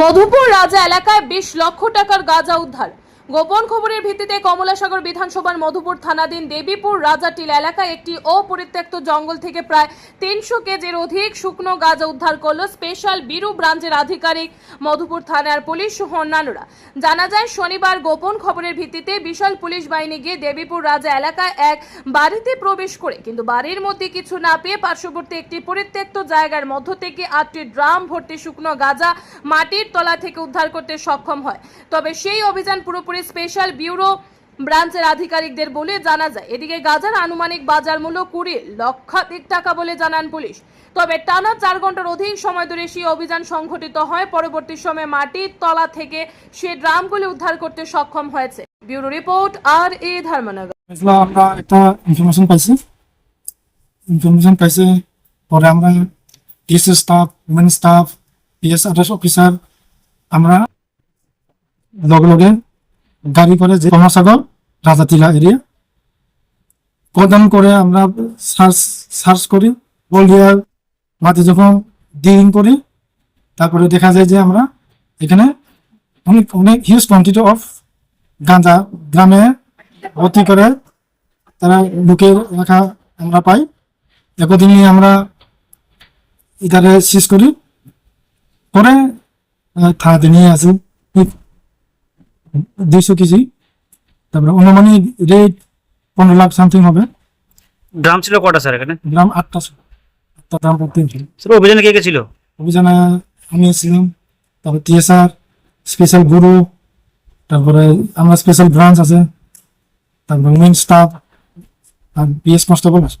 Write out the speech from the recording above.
মধুপুর রাজা এলাকায় বিশ লক্ষ টাকার গাঁজা উদ্ধার। গোপন খবরের ভিত্তিতে কমলাসাগর বিধানসভার মধুপুর থানাধীন দেবীপুর রাজাটিল এলাকায় একটি অপরিত্যক্ত জঙ্গল থেকে প্রায় তিনশো কেজির অধিক শুকনো গাঁজা উদ্ধার করল স্পেশাল বিরু ব্রাঞ্চের আধিকারিক মধুপুর থানার পুলিশ সহ অন্যান্যরা জানা যায়, শনিবার গোপন খবরের ভিত্তিতে বিশাল পুলিশ বাহিনী গিয়ে দেবীপুর রাজা এলাকায় এক বাড়িতে প্রবেশ করে, কিন্তু বাড়ির মধ্যে কিছু না পেয়ে পার্শ্ববর্তী একটি পরিত্যক্ত জায়গার মধ্য থেকে আটটি ড্রাম ভর্তি শুকনো গাঁজা মাটির তলা থেকে উদ্ধার করতে সক্ষম হয়। তবে সেই অভিযান পুরোপুরি স্পেশাল ব্যুরো ব্রাঞ্চের আধিকারিকদের বলে জানা যায়। এদিকে গাজার আনুমানিক বাজার মূল্য কুড়ি লক্ষাধিক টাকা বলে জানান পুলিশ। তবে টানা চার ঘণ্টার অধিক সময় ধরে সেই অভিযান সংঘটিত হয়। পরবর্তী সময়ে মাটির তলা থেকে সে ড্রামগুলি উদ্ধার করতে সক্ষম হয়েছে। ব্যুরো রিপোর্ট, আর এ ধর্মনগর। আমরা একটা ইনফরমেশন পাইছি। ইনফরমেশন পাইছি, পরে আমরা DSS staff women staff PS আঠাশ অফিসার আমরা লগে লগে গাড়ি করে যে কমাসাগর রাজাতিলা এরিয়া। প্রদান করে আমরা সার্চ সার্চ করি, বলিয়ার মাঝে যখন ডিলিং করি, তারপরে দেখা যায় যে আমরা এখানে অনেক অনেক হিউজ কোয়ান্টিটি অফ গাঁজা গ্রামে ভর্তি করে তারা বুকে রাখা আমরা পাই। একদিনই আমরা এটারে শেষ করি, পরে থানাতে নিয়ে আসি। দুইশো কেজি। তারপরে অনুমানিক রেট পনেরো লাখ সামথিং হবে। ড্রাম ছিল কটা স্যার এখানে? গ্রাম আটটা ছিল। আটটা গ্রাম করতে ছিল। স্যার অভিযানে কে কে ছিল? অভিযানে আমি ছিলাম তারপরে টিএসআর স্পেশাল গুরু তারপরে আমরা স্পেশাল ব্রাঞ্চ আছে তারপরে উইন স্টাফ আর বিএস কনস্টেবল আছে।